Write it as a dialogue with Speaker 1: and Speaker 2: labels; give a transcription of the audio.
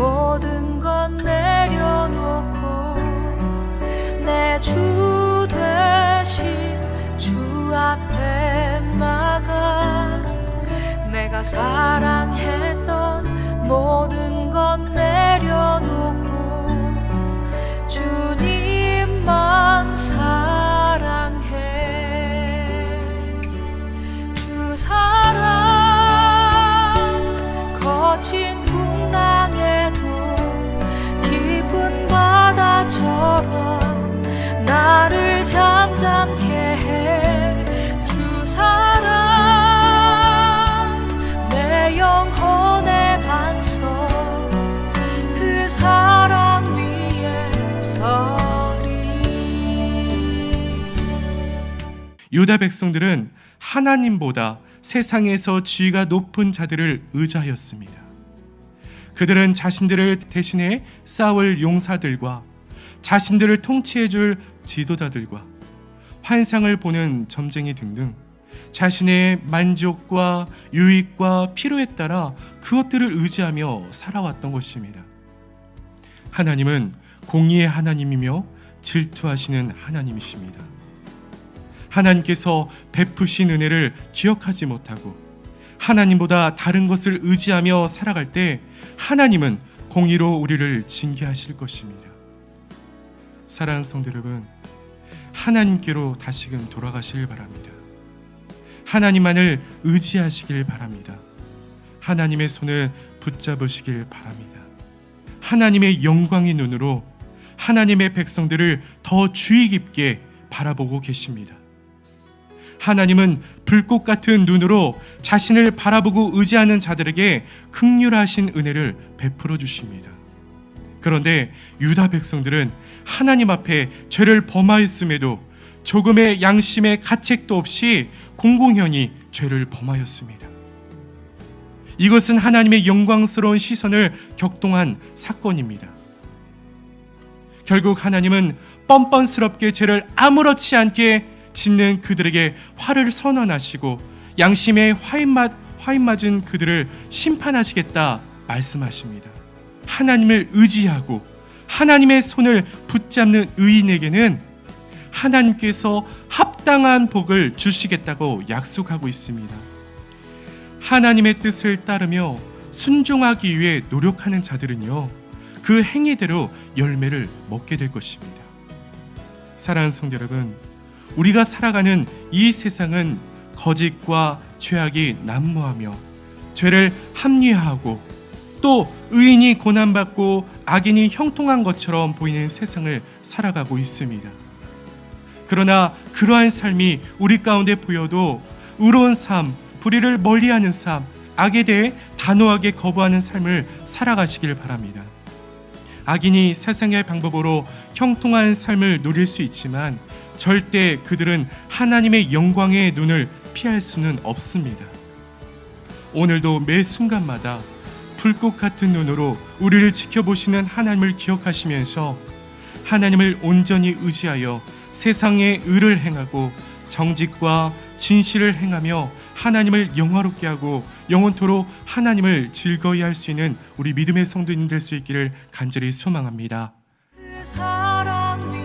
Speaker 1: 모든 것 내려놓고 내주 되신 주 앞에 나가. 내가 사
Speaker 2: 유다 백성들은 하나님보다 세상에서 지위가 높은 자들을 의지하였습니다. 그들은 자신들을 대신해 싸울 용사들과 자신들을 통치해 줄 지도자들과 환상을 보는 점쟁이 등등 자신의 만족과 유익과 필요에 따라 그것들을 의지하며 살아왔던 것입니다. 하나님은 공의의 하나님이며 질투하시는 하나님이십니다. 하나님께서 베푸신 은혜를 기억하지 못하고 하나님보다 다른 것을 의지하며 살아갈 때 하나님은 공의로 우리를 징계하실 것입니다. 사랑하는 성도 여러분, 하나님께로 다시금 돌아가시길 바랍니다. 하나님만을 의지하시길 바랍니다. 하나님의 손을 붙잡으시길 바랍니다. 하나님의 영광의 눈으로 하나님의 백성들을 더 주의 깊게 바라보고 계십니다. 하나님은 불꽃 같은 눈으로 자신을 바라보고 의지하는 자들에게 극률하신 은혜를 베풀어 주십니다. 그런데 유다 백성들은 하나님 앞에 죄를 범하였음에도 조금의 양심의 가책도 없이 공공연히 죄를 범하였습니다. 이것은 하나님의 영광스러운 시선을 격동한 사건입니다. 결국 하나님은 뻔뻔스럽게 죄를 아무렇지 않게 짓는 그들에게 화를 선언하시고 양심에 화인맞, 화인맞은 그들을 심판하시겠다 말씀하십니다. 하나님을 의지하고 하나님의 손을 붙잡는 의인에게는 하나님께서 합당한 복을 주시겠다고 약속하고 있습니다. 하나님의 뜻을 따르며 순종하기 위해 노력하는 자들은요, 그 행위대로 열매를 먹게 될 것입니다. 사랑하는 성도 여러분, 우리가 살아가는 이 세상은 거짓과 죄악이 난무하며 죄를 합리화하고 또 의인이 고난받고 악인이 형통한 것처럼 보이는 세상을 살아가고 있습니다. 그러나 그러한 삶이 우리 가운데 보여도 의로운 삶, 불의를 멀리하는 삶, 악에 대해 단호하게 거부하는 삶을 살아가시길 바랍니다. 악인이 세상의 방법으로 형통한 삶을 누릴 수 있지만 절대 그들은 하나님의 영광의 눈을 피할 수는 없습니다. 오늘도 매 순간마다 불꽃 같은 눈으로 우리를 지켜보시는 하나님을 기억하시면서 하나님을 온전히 의지하여 세상의 의를 행하고 정직과 진실을 행하며 하나님을 영화롭게 하고 영원토록 하나님을 즐거이 할 수 있는 우리 믿음의 성도님 될 수 있기를 간절히 소망합니다.
Speaker 1: 그